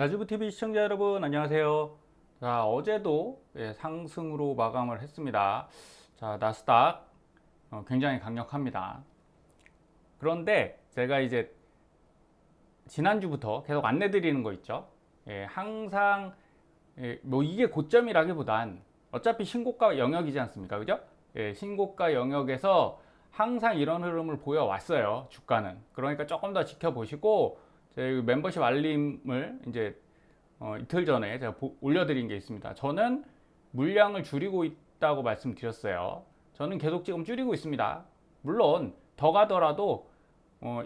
나주부 TV 시청자 여러분 안녕하세요. 자 어제도 예, 상승으로 마감을 했습니다. 자 나스닥 어, 굉장히 강력합니다. 그런데 제가 이제 지난주부터 계속 안내 드리는 거 있죠. 예, 항상 예, 뭐 이게 고점이라기보단 어차피 신고가 영역이지 않습니까, 그죠? 예, 신고가 영역에서 항상 이런 흐름을 보여왔어요. 주가는. 그러니까 조금 더 지켜보시고 저희 멤버십 알림을 이제 어, 이틀 전에 제가 보- 올려드린 게 있습니다. 저는 물량을 줄이고 있다고 말씀드렸어요. 저는 계속 지금 줄이고 있습니다. 물론 더 가더라도 어,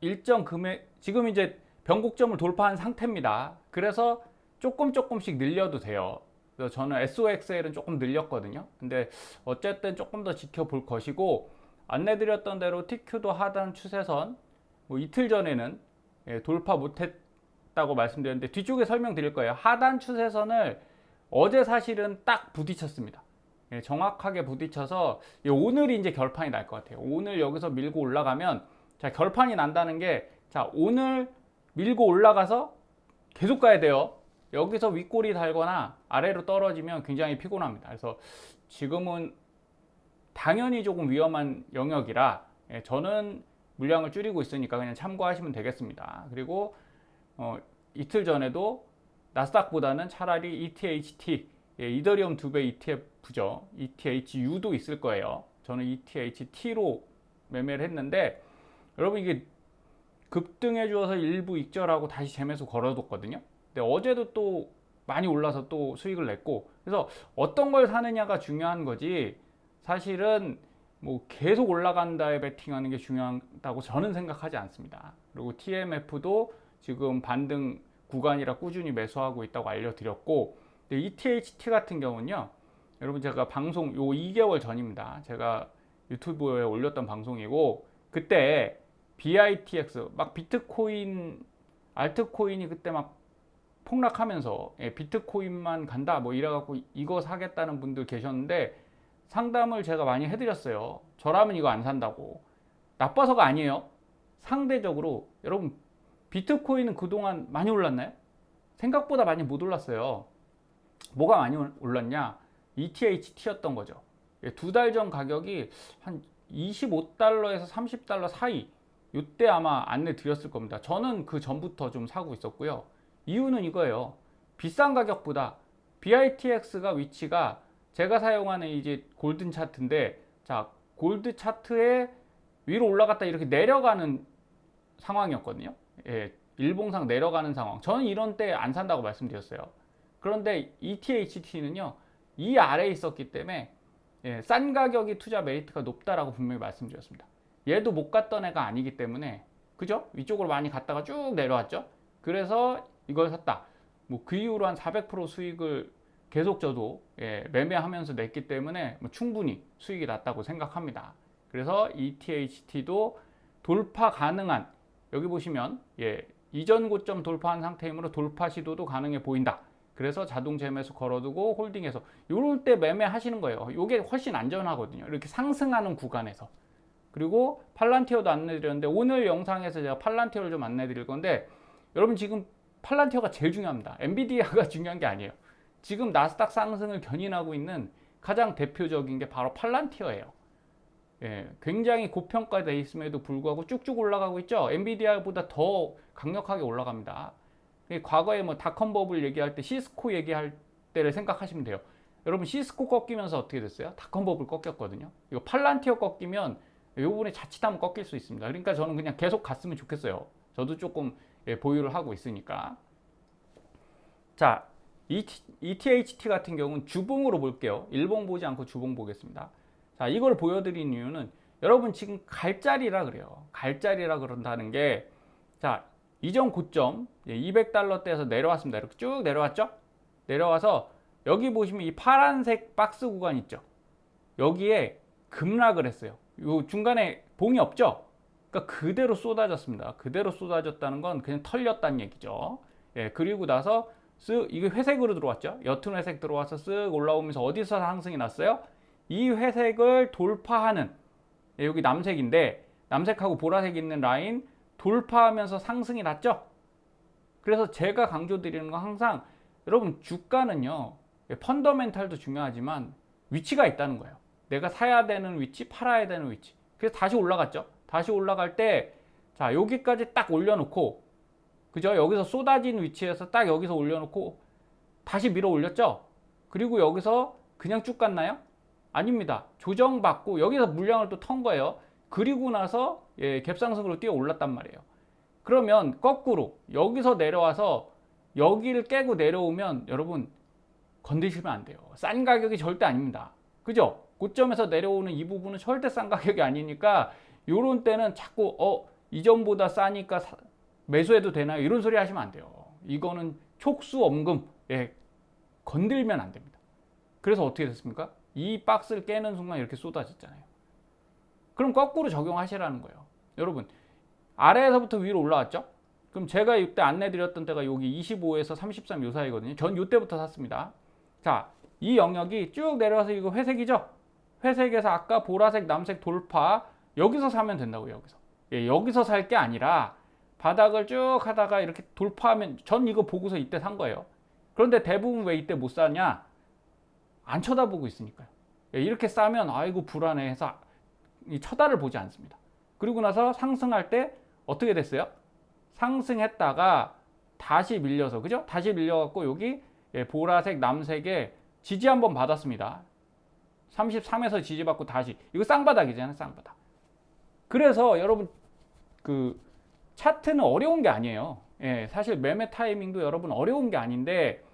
일정 금액 지금 이제 변곡점을 돌파한 상태입니다. 그래서 조금 조금씩 늘려도 돼요. 그래서 저는 SOXL은 조금 늘렸거든요. 근데 어쨌든 조금 더 지켜볼 것이고 안내드렸던 대로 TQ도 하단 추세선 뭐 이틀 전에는 예, 돌파 못했다고 말씀드렸는데 뒤쪽에 설명드릴 거예요. 하단 추세선을 어제 사실은 딱 부딪혔습니다. 예, 정확하게 부딪혀서 예, 오늘이 이제 결판이 날 것 같아요. 오늘 여기서 밀고 올라가면 자 결판이 난다는 게 자 오늘 밀고 올라가서 계속 가야 돼요. 여기서 윗골이 달거나 아래로 떨어지면 굉장히 피곤합니다. 그래서 지금은 당연히 조금 위험한 영역이라 예, 저는 물량을 줄이고 있으니까 그냥 참고하시면 되겠습니다. 그리고 어, 이틀 전에도 나스닥보다는 차라리 ETHT 예, 이더리움 두 배 ETF죠. ETHU도 있을 거예요. 저는 ETHT로 매매를 했는데 여러분 이게 급등해 주어서 일부 익절하고 다시 재매수 걸어뒀거든요. 근데 어제도 또 많이 올라서 또 수익을 냈고 그래서 어떤 걸 사느냐가 중요한 거지 사실은 뭐 계속 올라간다에 베팅하는 게 중요하다고 저는 생각하지 않습니다. 그리고 TMF도 지금 반등 구간이라 꾸준히 매수하고 있다고 알려드렸고 ETHT 같은 경우는요 여러분 제가 방송 요 2개월 전입니다. 제가 유튜브에 올렸던 방송이고 그때 BITX 막 비트코인 알트코인이 그때 막 폭락하면서 예, 비트코인만 간다 뭐 이래갖고 이거 사겠다는 분들 계셨는데 상담을 제가 많이 해드렸어요. 저라면 이거 안 산다고. 나빠서가 아니에요. 상대적으로 여러분 비트코인은 그동안 많이 올랐나요? 생각보다 많이 못 올랐어요. 뭐가 많이 올랐냐? ETHT였던 거죠. 예, 두달 전 가격이 한 25달러에서 30달러 사이 이때 아마 안내 드렸을 겁니다. 저는 그 전부터 좀 사고 있었고요. 이유는 이거예요. 비싼 가격보다 BITX가 위치가 제가 사용하는 이제 골든 차트인데 자 골드 차트에 위로 올라갔다 이렇게 내려가는 상황이었거든요. 예, 일봉상 내려가는 상황. 저는 이런 때 안 산다고 말씀드렸어요. 그런데 ETHT는요 이 아래에 있었기 때문에 예, 싼 가격이 투자 메리트가 높다라고 분명히 말씀드렸습니다. 얘도 못 갔던 애가 아니기 때문에 그죠? 위쪽으로 많이 갔다가 쭉 내려왔죠. 그래서 이걸 샀다. 뭐 그 이후로 한 400% 수익을 계속 저도 예, 매매하면서 냈기 때문에 뭐 충분히 수익이 났다고 생각합니다. 그래서 ETHT도 돌파 가능한 여기 보시면 예, 이전 고점 돌파한 상태이므로 돌파 시도도 가능해 보인다. 그래서 자동 재매수 걸어두고 홀딩해서 이럴 때 매매하시는 거예요. 이게 훨씬 안전하거든요. 이렇게 상승하는 구간에서. 그리고 팔란티어도 안내드렸는데 오늘 영상에서 제가 팔란티어를 좀 안내드릴 건데 여러분 지금 팔란티어가 제일 중요합니다. 엔비디아가 중요한 게 아니에요. 지금 나스닥 상승을 견인하고 있는 가장 대표적인 게 바로 팔란티어예요. 예, 굉장히 고평가되어 있음에도 불구하고 쭉쭉 올라가고 있죠. 엔비디아보다 더 강력하게 올라갑니다. 예, 과거에 뭐 닷컴 버블 얘기할 때 시스코 얘기할 때를 생각하시면 돼요. 여러분 시스코 꺾이면서 어떻게 됐어요? 닷컴 버블 꺾였거든요. 이거 팔란티어 꺾이면 요 부분에 자칫하면 꺾일 수 있습니다. 그러니까 저는 그냥 계속 갔으면 좋겠어요. 저도 조금 예, 보유를 하고 있으니까. 자, ETHT 같은 경우는 주봉으로 볼게요. 일봉 보지 않고 주봉 보겠습니다. 자, 이걸 보여드린 이유는 여러분 지금 갈 자리라 그래요. 갈 자리라 그런다는 게, 자, 이전 고점 200달러대에서 내려왔습니다. 이렇게 쭉 내려왔죠? 내려와서 여기 보시면 이 파란색 박스 구간 있죠? 여기에 급락을 했어요. 요 중간에 봉이 없죠? 그러니까 그대로 쏟아졌습니다. 그대로 쏟아졌다는 건 그냥 털렸다는 얘기죠. 예, 그리고 나서 쓱 이게 회색으로 들어왔죠. 옅은 회색 들어와서 쓱 올라오면서 어디서 상승이 났어요? 이 회색을 돌파하는 예, 여기 남색인데 남색하고 보라색 있는 라인 돌파하면서 상승이 났죠. 그래서 제가 강조드리는 건 항상 여러분 주가는요 펀더멘탈도 중요하지만 위치가 있다는 거예요. 내가 사야 되는 위치, 팔아야 되는 위치. 그래서 다시 올라갔죠. 다시 올라갈 때 자 여기까지 딱 올려놓고 그죠? 여기서 쏟아진 위치에서 딱 여기서 올려놓고 다시 밀어 올렸죠. 그리고 여기서 그냥 쭉 갔나요? 아닙니다. 조정받고 여기서 물량을 또 턴 거예요. 그리고 나서 예, 갭상승으로 뛰어 올랐단 말이에요. 그러면 거꾸로 여기서 내려와서 여기를 깨고 내려오면 여러분 건드시면 안 돼요. 싼 가격이 절대 아닙니다. 그죠? 고점에서 내려오는 이 부분은 절대 싼 가격이 아니니까 요런 때는 자꾸 어 이전보다 싸니까 사- 매수해도 되나요? 이런 소리 하시면 안 돼요. 이거는 촉수 엄금 예, 건들면 안 됩니다. 그래서 어떻게 됐습니까? 이 박스를 깨는 순간 이렇게 쏟아졌잖아요. 그럼 거꾸로 적용하시라는 거예요. 여러분 아래에서부터 위로 올라왔죠? 그럼 제가 이때 안내드렸던 때가 여기 25에서 33 요 사이거든요. 전 이때부터 샀습니다. 자, 이 영역이 쭉 내려와서 이거 회색이죠? 회색에서 아까 보라색, 남색 돌파 여기서 사면 된다고요. 여기서. 예, 여기서 살 게 아니라 바닥을 쭉 하다가 이렇게 돌파하면 전 이거 보고서 이때 산 거예요. 그런데 대부분 왜 이때 못 사냐? 안 쳐다보고 있으니까요. 예, 이렇게 싸면 아이고 불안해 해서 이 쳐다를 보지 않습니다. 그리고 나서 상승할 때 어떻게 됐어요? 상승했다가 다시 밀려서 그죠? 다시 밀려갖고 여기 예, 보라색, 남색에 지지 한번 받았습니다. 33에서 지지받고 다시 이거 쌍바닥이잖아요, 쌍바닥. 그래서 여러분 그 차트는 어려운 게 아니에요. 예, 사실 매매 타이밍도 여러분 어려운 게 아닌데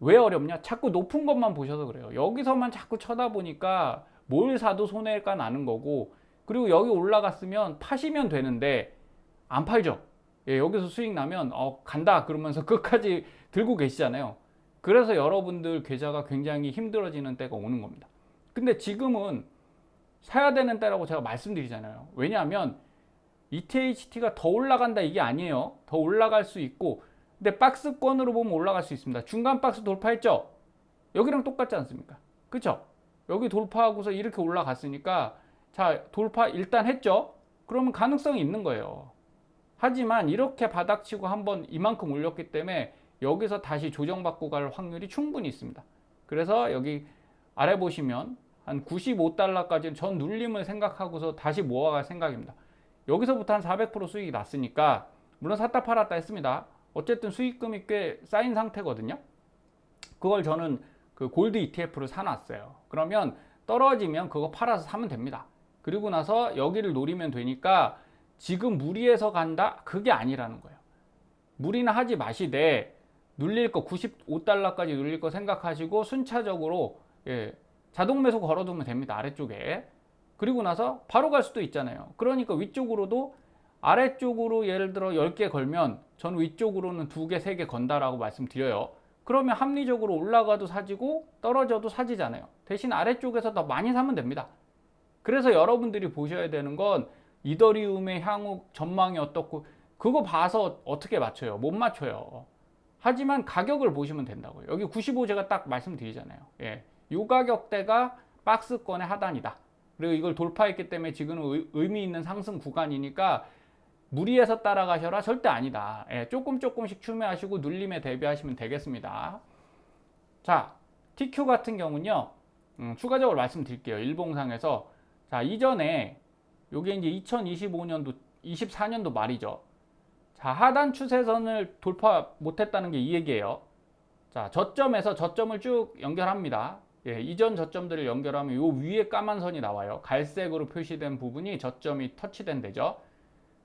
왜 어렵냐? 자꾸 높은 것만 보셔서 그래요. 여기서만 자꾸 쳐다보니까 뭘 사도 손해가 나는 거고 그리고 여기 올라갔으면 파시면 되는데 안 팔죠. 예, 여기서 수익 나면 어, 간다 그러면서 끝까지 들고 계시잖아요. 그래서 여러분들 계좌가 굉장히 힘들어지는 때가 오는 겁니다. 근데 지금은 사야 되는 때라고 제가 말씀드리잖아요. 왜냐하면 ETHT가 더 올라간다 이게 아니에요. 더 올라갈 수 있고 근데 박스권으로 보면 올라갈 수 있습니다. 중간 박스 돌파했죠? 여기랑 똑같지 않습니까? 그쵸? 여기 돌파하고서 이렇게 올라갔으니까 자 돌파 일단 했죠? 그러면 가능성이 있는 거예요. 하지만 이렇게 바닥치고 한번 이만큼 올렸기 때문에 여기서 다시 조정받고 갈 확률이 충분히 있습니다. 그래서 여기 아래 보시면 한 95달러까지는 전 눌림을 생각하고서 다시 모아갈 생각입니다. 여기서부터 한 400% 수익이 났으니까 물론 샀다 팔았다 했습니다. 어쨌든 수익금이 꽤 쌓인 상태거든요. 그걸 저는 그 골드 ETF를 사놨어요. 그러면 떨어지면 그거 팔아서 사면 됩니다. 그리고 나서 여기를 노리면 되니까 지금 무리해서 간다? 그게 아니라는 거예요. 무리는 하지 마시되 눌릴 거 95달러까지 눌릴 거 생각하시고 순차적으로 예, 자동 매수 걸어두면 됩니다. 아래쪽에. 그리고 나서 바로 갈 수도 있잖아요. 그러니까 위쪽으로도 아래쪽으로 예를 들어 10개 걸면 전 위쪽으로는 2개, 3개 건다라고 말씀드려요. 그러면 합리적으로 올라가도 사지고 떨어져도 사지잖아요. 대신 아래쪽에서 더 많이 사면 됩니다. 그래서 여러분들이 보셔야 되는 건 이더리움의 향후 전망이 어떻고 그거 봐서 어떻게 맞춰요? 못 맞춰요. 하지만 가격을 보시면 된다고요. 여기 95 제가 딱 말씀드리잖아요. 예. 요 가격대가 박스권의 하단이다. 그리고 이걸 돌파했기 때문에 지금은 의- 의미 있는 상승 구간이니까 무리해서 따라가셔라 절대 아니다. 예, 조금 조금씩 추매하시고 눌림에 대비하시면 되겠습니다. 자, TQ 같은 경우는요. 음, 추가적으로 말씀드릴게요. 일봉상에서 자 이전에 요게 이제 2025년도 24년도 말이죠. 자 하단 추세선을 돌파 못 했다는 게 이 얘기예요. 자 저점에서 저점을 쭉 연결합니다. 예, 이전 저점들을 연결하면 요 위에 까만 선이 나와요. 갈색으로 표시된 부분이 저점이 터치된 데죠.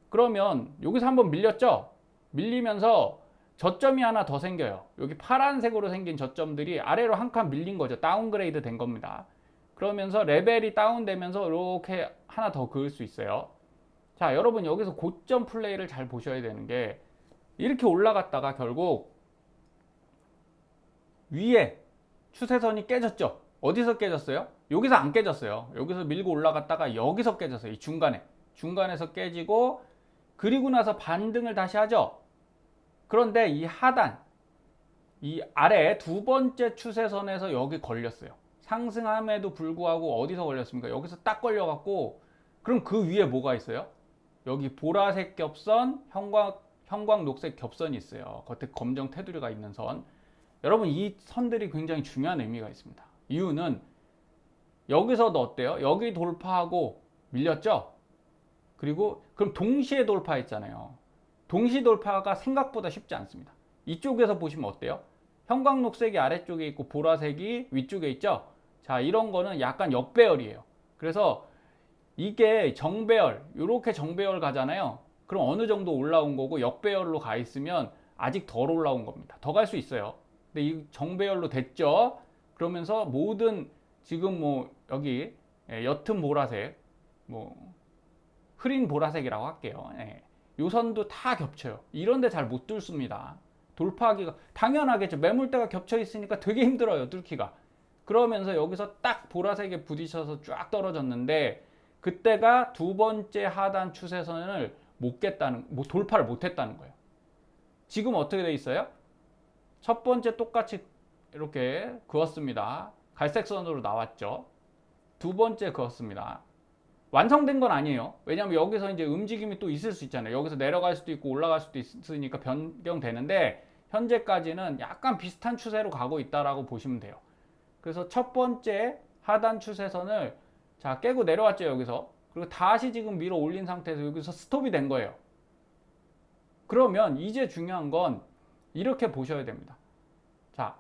그러면 여기서 한번 밀렸죠? 밀리면서 저점이 하나 더 생겨요. 여기 파란색으로 생긴 저점들이 아래로 한 칸 밀린 거죠. 다운그레이드 된 겁니다. 그러면서 레벨이 다운되면서 이렇게 하나 더 그을 수 있어요. 자, 여러분 여기서 고점 플레이를 잘 보셔야 되는 게 이렇게 올라갔다가 결국 위에 추세선이 깨졌죠. 어디서 깨졌어요? 여기서 안 깨졌어요. 여기서 밀고 올라갔다가 여기서 깨졌어요. 이 중간에. 중간에서 깨지고 그리고 나서 반등을 다시 하죠. 그런데 이 하단, 이 아래 두 번째 추세선에서 여기 걸렸어요. 상승함에도 불구하고 어디서 걸렸습니까? 여기서 딱 걸려갖고 그럼 그 위에 뭐가 있어요? 여기 보라색 겹선, 형광, 형광 녹색 겹선이 있어요. 겉에 검정 테두리가 있는 선. 여러분 이 선들이 굉장히 중요한 의미가 있습니다. 이유는 여기서도 어때요? 여기 돌파하고 밀렸죠? 그리고 그럼 동시에 돌파했잖아요. 동시 돌파가 생각보다 쉽지 않습니다. 이쪽에서 보시면 어때요? 형광 녹색이 아래쪽에 있고 보라색이 위쪽에 있죠? 자, 이런 거는 약간 역배열이에요. 그래서 이게 정배열, 이렇게 정배열 가잖아요. 그럼 어느 정도 올라온 거고 역배열로 가 있으면 아직 덜 올라온 겁니다. 더 갈 수 있어요. 근데 이 정배열로 됐죠? 그러면서 모든 지금 뭐 여기 예, 옅은 보라색, 뭐 흐린 보라색이라고 할게요. 예. 요 선도 다 겹쳐요. 이런데 잘 못 뚫습니다. 돌파하기가 당연하겠죠. 매물대가 겹쳐 있으니까 되게 힘들어요. 뚫기가. 그러면서 여기서 딱 보라색에 부딪혀서 쫙 떨어졌는데 그때가 두 번째 하단 추세선을 못 깼다는 뭐 돌파를 못 했다는 거예요. 지금 어떻게 돼 있어요? 첫 번째 똑같이 이렇게 그었습니다. 갈색 선으로 나왔죠. 두 번째 그었습니다. 완성된 건 아니에요. 왜냐하면 여기서 이제 움직임이 또 있을 수 있잖아요. 여기서 내려갈 수도 있고 올라갈 수도 있으니까 변경되는데 현재까지는 약간 비슷한 추세로 가고 있다라고 보시면 돼요. 그래서 첫 번째 하단 추세선을 자 깨고 내려왔죠 여기서 그리고 다시 지금 밀어 올린 상태에서 여기서 스톱이 된 거예요. 그러면 이제 중요한 건 이렇게 보셔야 됩니다. 자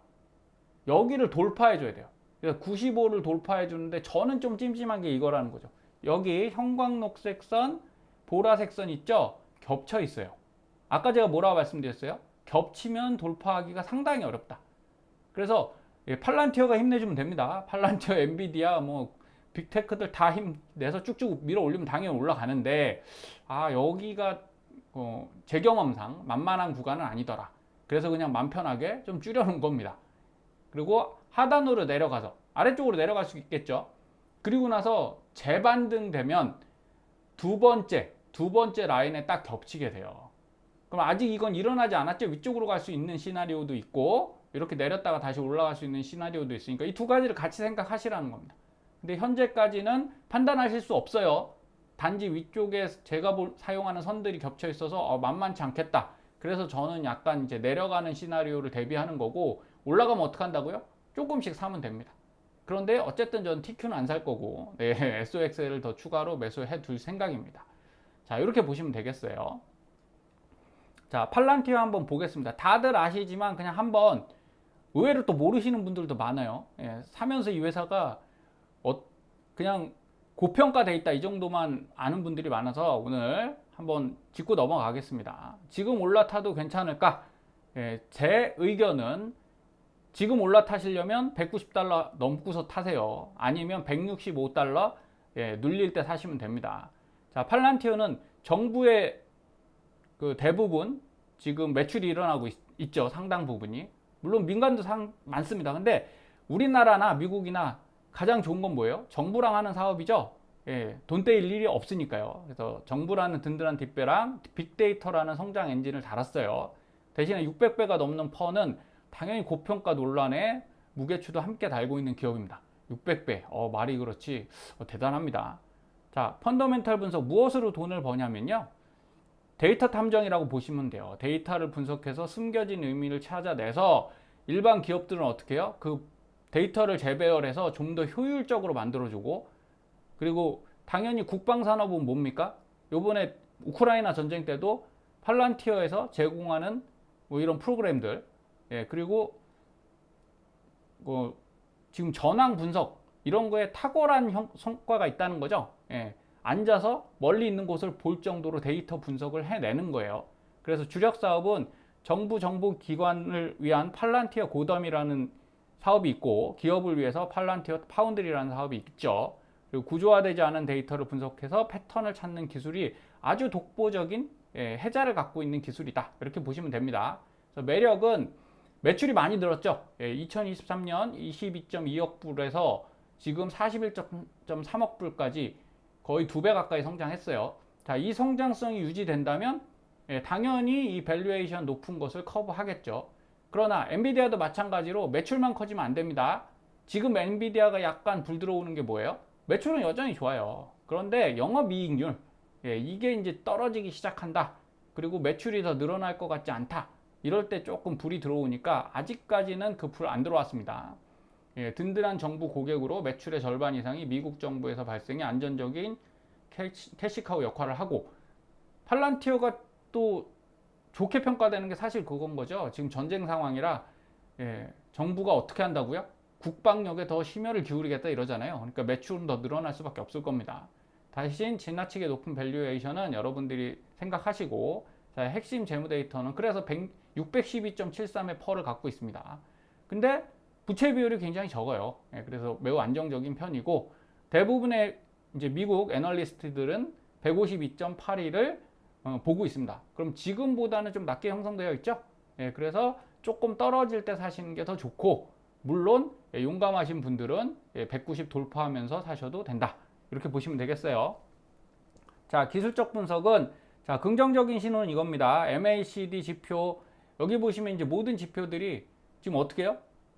여기를 돌파해 줘야 돼요. 그래서 95를 돌파해 주는데 저는 좀 찜찜한 게 이거라는 거죠. 여기 형광녹색 선, 보라색 선 있죠? 겹쳐 있어요. 아까 제가 뭐라고 말씀드렸어요? 겹치면 돌파하기가 상당히 어렵다. 그래서 예, 팔란티어가 힘내주면 됩니다. 팔란티어, 엔비디아, 뭐 빅테크들 다 힘내서 쭉쭉 밀어 올리면 당연히 올라가는데 아 여기가 어, 제 경험상 만만한 구간은 아니더라. 그래서 그냥 맘 편하게 좀 줄여놓은 겁니다. 그리고 하단으로 내려가서 아래쪽으로 내려갈 수 있겠죠. 그리고 나서 재반등 되면 두 번째, 두 번째 라인에 딱 겹치게 돼요. 그럼 아직 이건 일어나지 않았죠. 위쪽으로 갈 수 있는 시나리오도 있고 이렇게 내렸다가 다시 올라갈 수 있는 시나리오도 있으니까 이 두 가지를 같이 생각하시라는 겁니다. 근데 현재까지는 판단하실 수 없어요. 단지 위쪽에 제가 볼, 사용하는 선들이 겹쳐 있어서 어, 만만치 않겠다. 그래서 저는 약간 이제 내려가는 시나리오를 대비하는 거고 올라가면 어떻게 한다고요? 조금씩 사면 됩니다. 그런데 어쨌든 저는 TQ는 안 살 거고 네, SOXL을 더 추가로 매수해 둘 생각입니다. 자 이렇게 보시면 되겠어요. 자 팔란티어 한번 보겠습니다. 다들 아시지만 그냥 한번 의외로 또 모르시는 분들도 많아요. 예, 사면서 이 회사가 어, 그냥 고평가돼 있다 이 정도만 아는 분들이 많아서 오늘 한번 짚고 넘어가겠습니다. 지금 올라타도 괜찮을까? 예, 제 의견은 지금 올라타시려면 190달러 넘고서 타세요. 아니면 165달러 예, 눌릴 때 사시면 됩니다. 자, 팔란티어는 정부의 그 대부분 지금 매출이 일어나고 있, 죠 상당 부분이. 물론 민간도 상, 많습니다. 근데 우리나라나 미국이나 가장 좋은 건 뭐예요? 정부랑 하는 사업이죠. 예, 돈 떼일 일이 없으니까요. 그래서 정부라는 든든한 뒷배랑 빅데이터라는 성장 엔진을 달았어요. 대신에 600배가 넘는 퍼는 당연히 고평가 논란에 무게추도 함께 달고 있는 기업입니다. 600배. 어, 말이 그렇지. 어, 대단합니다. 자, 펀더멘탈 분석 무엇으로 돈을 버냐면요. 데이터 탐정이라고 보시면 돼요. 데이터를 분석해서 숨겨진 의미를 찾아내서 일반 기업들은 어떻게 해요? 그 데이터를 재배열해서 좀 더 효율적으로 만들어주고 그리고 당연히 국방산업은 뭡니까? 요번에 우크라이나 전쟁 때도 팔란티어에서 제공하는 뭐 이런 프로그램들 예, 그리고 뭐 지금 전황 분석 이런 거에 탁월한 형, 성과가 있다는 거죠. 예, 앉아서 멀리 있는 곳을 볼 정도로 데이터 분석을 해내는 거예요. 그래서 주력 사업은 정부 정보 기관을 위한 팔란티어 고덤이라는 사업이 있고 기업을 위해서 팔란티어 파운드리라는 사업이 있죠. 그리고 구조화되지 않은 데이터를 분석해서 패턴을 찾는 기술이 아주 독보적인 예, 해자를 갖고 있는 기술이다. 이렇게 보시면 됩니다. 매력은 매출이 많이 늘었죠. 예, 2023년 22.2억 불에서 지금 41.3억 불까지 거의 두 배 가까이 성장했어요. 자, 이 성장성이 유지된다면 예, 당연히 이 밸류에이션 높은 것을 커버하겠죠. 그러나 엔비디아도 마찬가지로 매출만 커지면 안 됩니다. 지금 엔비디아가 약간 불 들어오는 게 뭐예요? 매출은 여전히 좋아요. 그런데 영업이익률 예, 이게 이제 떨어지기 시작한다. 그리고 매출이 더 늘어날 것 같지 않다. 이럴 때 조금 불이 들어오니까 아직까지는 그 불 안 들어왔습니다. 예, 든든한 정부 고객으로 매출의 절반 이상이 미국 정부에서 발생해 안전적인 캐시, 캐시카우 역할을 하고 팔란티어가 또 좋게 평가되는 게 사실 그건 거죠. 지금 전쟁 상황이라 예, 정부가 어떻게 한다고요? 국방력에 더 심혈을 기울이겠다 이러잖아요. 그러니까 매출은 더 늘어날 수밖에 없을 겁니다. 대신 지나치게 높은 밸류에이션은 여러분들이 생각하시고 자, 핵심 재무 데이터는 그래서 612.73의 펄을 갖고 있습니다. 근데 부채 비율이 굉장히 적어요. 예, 그래서 매우 안정적인 편이고 대부분의 이제 미국 애널리스트들은 152.82를 어, 보고 있습니다. 그럼 지금보다는 좀 낮게 형성되어 있죠? 예, 그래서 조금 떨어질 때 사시는 게 더 좋고 물론 예, 용감하신 분들은 예, 190 돌파하면서 사셔도 된다. 이렇게 보시면 되겠어요. 자, 기술적 분석은 자, 긍정적인 신호는 이겁니다. MACD 지표 여기 보시면 이제 모든 지표들이 지금 어떻게 해요?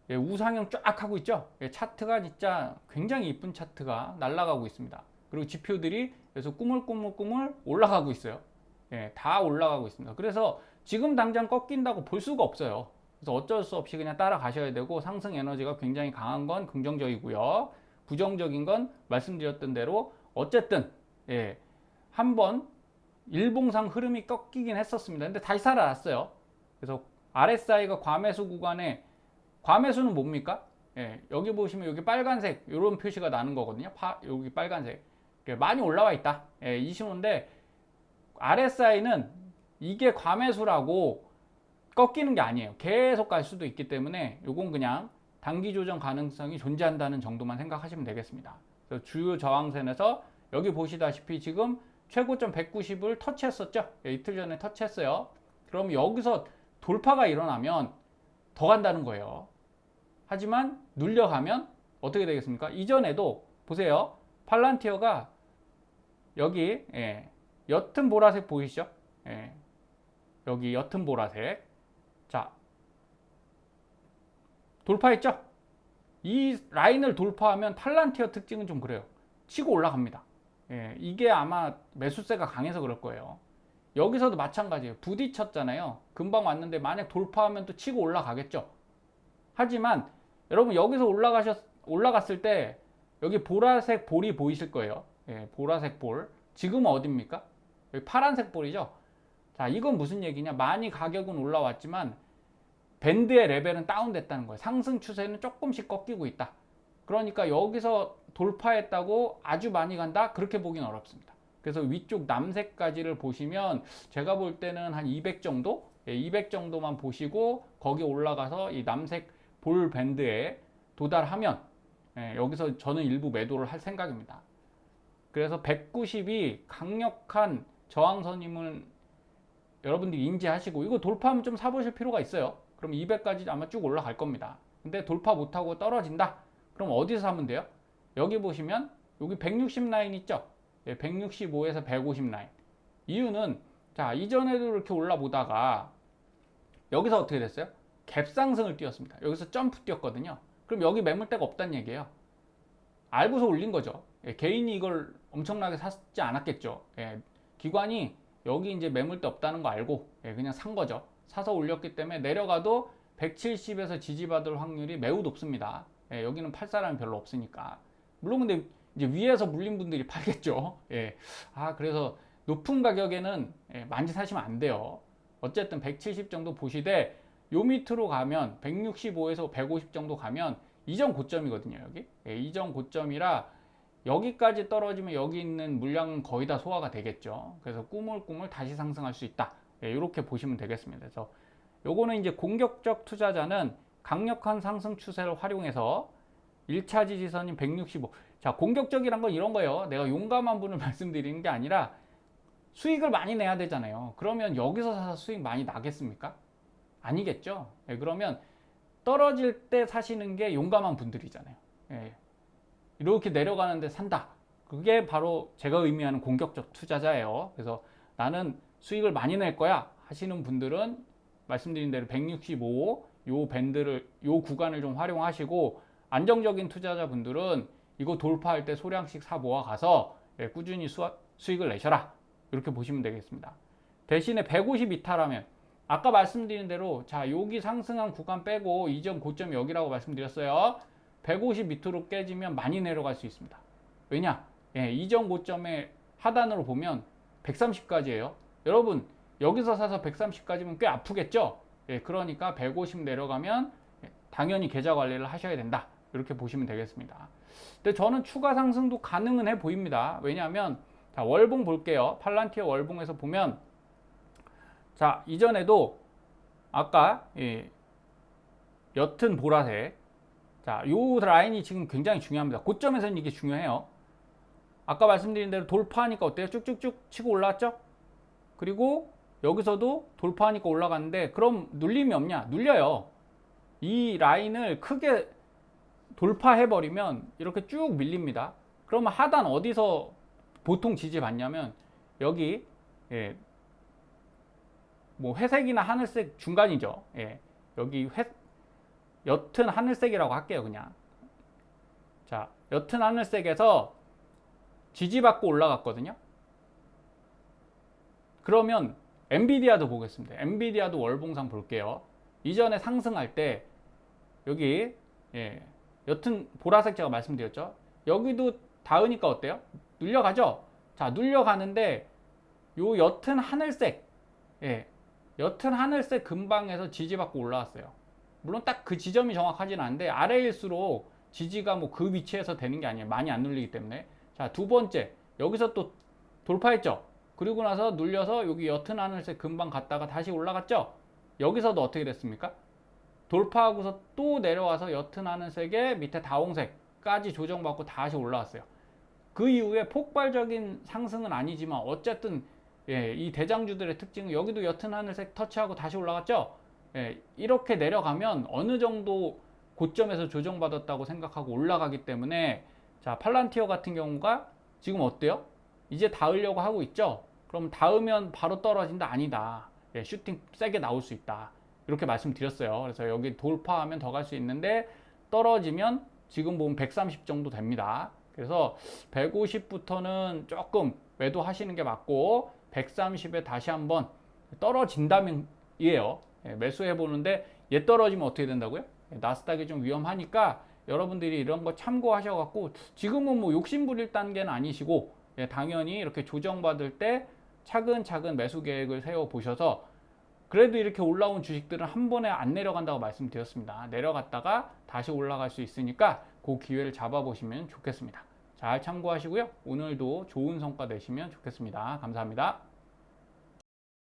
예, 우상향 쫙 하고 있죠. 예, 차트가 진짜 굉장히 이쁜 차트가 날아가고 있습니다. 그리고 지표들이 그래서 꾸물꾸물꾸물 올라가고 있어요. 예, 다 올라가고 있습니다. 그래서 지금 당장 꺾인다고 볼 수가 없어요. 그래서 어쩔 수 없이 그냥 따라가셔야 되고 상승 에너지가 굉장히 강한 건 긍정적이고요. 부정적인 건 말씀드렸던 대로 어쨌든 예, 한번 일봉상 흐름이 꺾이긴 했었습니다. 근데 다시 살아났어요. 그래서 RSI가 과매수 구간에 과매수는 뭡니까? 예, 여기 보시면 여기 빨간색 이런 표시가 나는 거거든요. 파, 여기 빨간색 많이 올라와 있다. 예, 이 신호인데 RSI는 이게 과매수라고 꺾이는 게 아니에요. 계속 갈 수도 있기 때문에 이건 그냥 단기 조정 가능성이 존재한다는 정도만 생각하시면 되겠습니다. 그래서 주요 저항선에서 여기 보시다시피 지금 최고점 190을 터치했었죠. 예, 이틀 전에 터치했어요. 그럼 여기서 돌파가 일어나면 더 간다는 거예요. 하지만 눌려가면 어떻게 되겠습니까? 이전에도 보세요. 팔란티어가 여기 예, 옅은 보라색 보이시죠? 예, 여기 옅은 보라색. 자, 돌파했죠? 이 라인을 돌파하면 팔란티어 특징은 좀 그래요. 치고 올라갑니다. 예, 이게 아마 매수세가 강해서 그럴 거예요. 여기서도 마찬가지예요. 부딪혔잖아요. 금방 왔는데 만약 돌파하면 또 치고 올라가겠죠. 하지만 여러분 여기서 올라가셨 올라갔을 때 여기 보라색 볼이 보이실 거예요. 예, 보라색 볼. 지금은 어딥니까? 여기 파란색 볼이죠. 자, 이건 무슨 얘기냐? 많이 가격은 올라왔지만 밴드의 레벨은 다운됐다는 거예요. 상승 추세는 조금씩 꺾이고 있다. 그러니까 여기서 돌파했다고 아주 많이 간다? 그렇게 보기는 어렵습니다. 그래서 위쪽 남색까지를 보시면 제가 볼 때는 한 200 정도? 예, 200 정도만 보시고 거기 올라가서 이 남색 볼 밴드에 도달하면 예, 여기서 저는 일부 매도를 할 생각입니다. 그래서 190이 강력한 저항선임을 여러분들이 인지하시고 이거 돌파하면 좀 사보실 필요가 있어요. 그럼 200까지 아마 쭉 올라갈 겁니다. 근데 돌파 못하고 떨어진다? 그럼 어디서 사면 돼요? 여기 보시면 여기 160 라인 있죠? 예, 165에서 150 라인. 이유는 자 이전에도 이렇게 올라보다가 여기서 어떻게 됐어요? 갭 상승을 띄었습니다. 여기서 점프 뛰었거든요. 그럼 여기 매물대가 없다는 얘기예요. 알고서 올린 거죠. 예, 개인이 이걸 엄청나게 샀지 않았겠죠. 예, 기관이 여기 이제 매물대 없다는 거 알고 예, 그냥 산 거죠. 사서 올렸기 때문에 내려가도 170에서 지지받을 확률이 매우 높습니다. 예, 여기는 팔 사람이 별로 없으니까. 물론 근데 이제 위에서 물린 분들이 팔겠죠. 예. 아, 그래서 높은 가격에는 예, 많이 사시면 안 돼요. 어쨌든 170 정도 보시되 요 밑으로 가면 165에서 150 정도 가면 이전 고점이거든요, 여기. 예, 이전 고점이라 여기까지 떨어지면 여기 있는 물량은 거의 다 소화가 되겠죠. 그래서 꾸물꾸물 다시 상승할 수 있다. 예, 이렇게 보시면 되겠습니다. 그래서 요거는 이제 공격적 투자자는 강력한 상승 추세를 활용해서 1차 지지선인 165. 자, 공격적이란 건 이런 거예요. 내가 용감한 분을 말씀드리는 게 아니라 수익을 많이 내야 되잖아요. 그러면 여기서 사서 수익 많이 나겠습니까? 아니겠죠. 예, 그러면 떨어질 때 사시는 게 용감한 분들이잖아요. 예, 이렇게 내려가는데 산다. 그게 바로 제가 의미하는 공격적 투자자예요. 그래서 나는 수익을 많이 낼 거야 하시는 분들은 말씀드린 대로 165, 요 밴드를, 요 구간을 좀 활용하시고 안정적인 투자자분들은 이거 돌파할 때 소량씩 사 모아 가서 예, 꾸준히 수, 수익을 내셔라. 이렇게 보시면 되겠습니다. 대신에 150 이탈하면 아까 말씀드린 대로 자 여기 상승한 구간 빼고 이전 고점이 여기라고 말씀드렸어요. 150 밑으로 깨지면 많이 내려갈 수 있습니다. 왜냐? 예, 이전 고점의 하단으로 보면 130까지예요. 여러분 여기서 사서 130까지면 꽤 아프겠죠? 예, 그러니까 150 내려가면 예, 당연히 계좌 관리를 하셔야 된다. 이렇게 보시면 되겠습니다. 근데 저는 추가 상승도 가능은 해 보입니다. 왜냐하면 자, 월봉 볼게요. 팔란티어 월봉에서 보면 자 이전에도 아까 예, 옅은 보라색 자, 요 라인이 지금 굉장히 중요합니다. 고점에서는 이게 중요해요. 아까 말씀드린 대로 돌파하니까 어때요? 쭉쭉쭉 치고 올라왔죠? 그리고 여기서도 돌파하니까 올라갔는데 그럼 눌림이 없냐? 눌려요. 이 라인을 크게 돌파해 버리면 이렇게 쭉 밀립니다. 그러면 하단 어디서 보통 지지 받냐면 여기 예, 뭐 회색이나 하늘색 중간이죠. 예, 여기 회, 옅은 하늘색이라고 할게요, 그냥. 자, 옅은 하늘색에서 지지받고 올라갔거든요. 그러면 엔비디아도 보겠습니다. 엔비디아도 월봉상 볼게요. 이전에 상승할 때 여기 예, 옅은 보라색 제가 말씀드렸죠. 여기도 닿으니까 어때요? 눌려가죠? 자, 눌려가는데 요 옅은 하늘색 예, 옅은 하늘색 근방에서 지지받고 올라왔어요. 물론 딱 그 지점이 정확하진 않은데 아래일수록 지지가 뭐 그 위치에서 되는 게 아니에요. 많이 안 눌리기 때문에. 자, 두 번째. 여기서 또 돌파했죠. 그리고 나서 눌려서 여기 옅은 하늘색 금방 갔다가 다시 올라갔죠. 여기서도 어떻게 됐습니까? 돌파하고서 또 내려와서 옅은 하늘색에 밑에 다홍색까지 조정받고 다시 올라왔어요. 그 이후에 폭발적인 상승은 아니지만 어쨌든 예, 이 대장주들의 특징은 여기도 옅은 하늘색 터치하고 다시 올라갔죠. 예, 이렇게 내려가면 어느 정도 고점에서 조정받았다고 생각하고 올라가기 때문에 자 팔란티어 같은 경우가 지금 어때요? 이제 닿으려고 하고 있죠? 그럼 닿으면 바로 떨어진다? 아니다. 예, 슈팅 세게 나올 수 있다. 이렇게 말씀드렸어요. 그래서 여기 돌파하면 더 갈 수 있는데 떨어지면 지금 보면 130 정도 됩니다. 그래서 150부터는 조금 매도하시는 게 맞고 130에 다시 한번 떨어진다면 이에요. 예, 매수해 보는데 얘 떨어지면 어떻게 된다고요? 예, 나스닥이 좀 위험하니까 여러분들이 이런 거 참고하셔 갖고 지금은 뭐 욕심 부릴 단계는 아니시고 예, 당연히 이렇게 조정받을 때 차근차근 매수 계획을 세워 보셔서 그래도 이렇게 올라온 주식들은 한 번에 안 내려간다고 말씀드렸습니다. 내려갔다가 다시 올라갈 수 있으니까 그 기회를 잡아보시면 좋겠습니다. 잘 참고하시고요. 오늘도 좋은 성과 내시면 좋겠습니다. 감사합니다.